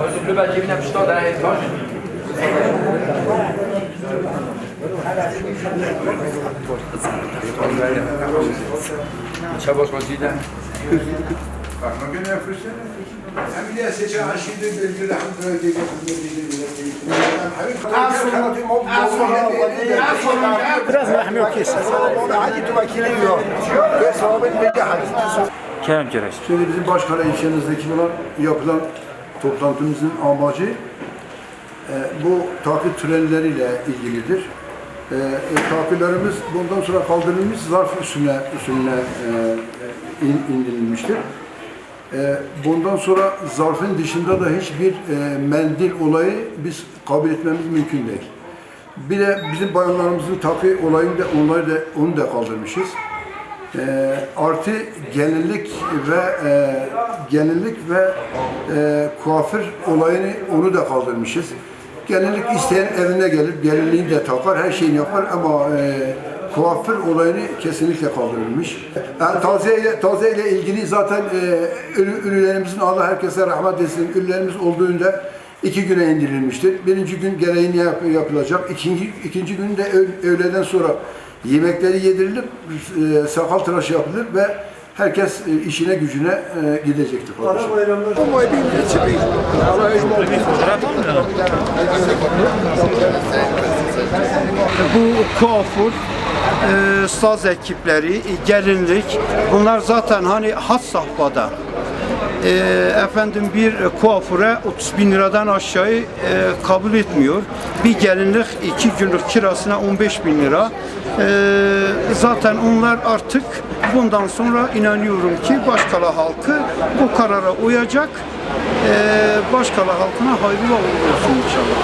Also Blöber cebine yapıştı da hey taş. Çaboş vaziyde. Bakma gene yapıştı. Hem de seçe aşırı bir rahmet ödeyecek bir millet değil. Biraz rahmi okuysun. Kerem Kereş. Şimdi bizim Başkale ilçemizdeki olan yapılan toplantımızın amacı e, bu takip törenleriyle ilgilidir. E, e, takiplerimiz bundan sonra kaldırılmış zarf usulüne, usulüne e, in, indirilmiştir. E, bundan sonra zarfın dışında da hiçbir e, mendil olayı biz kabul etmemiz mümkün değil. Bir de bizim bayanlarımızın takı olayını da onları da onu da kaldırmışız. E, artı gelinlik ve e, gelinlik ve e, kuaför olayını onu da kaldırmışız. Gelinlik isteyen evine gelip gelinliğini de takar, her şeyini yapar ama e, kuaför olayını kesinlikle kaldırılmış. Yani taziye, taziye ile ilgili zaten e, ünlü- ünlülerimizin Allah herkese rahmet etsin, ünlülerimiz olduğunda iki güne indirilmiştir. Birinci gün gereğini yap, yapılacak. İkinci, ikinci gün de öğ- öğleden sonra yemekleri yedirilip e, sakal tıraşı yapılır ve herkes e, işine gücüne e, gidecektir. kardeşim. Bu kuaför, e, saz ekipleri, gelinlik bunlar zaten hani has safhada. E, efendim bir kuaföre 30 bin liradan aşağı e, kabul etmiyor. Bir gelinlik iki günlük kirasına 15 bin lira. E, zaten onlar artık bundan sonra inanıyorum ki Başkala halkı bu karara uyacak. E, Başkala halkına hayırlı olsun inşallah.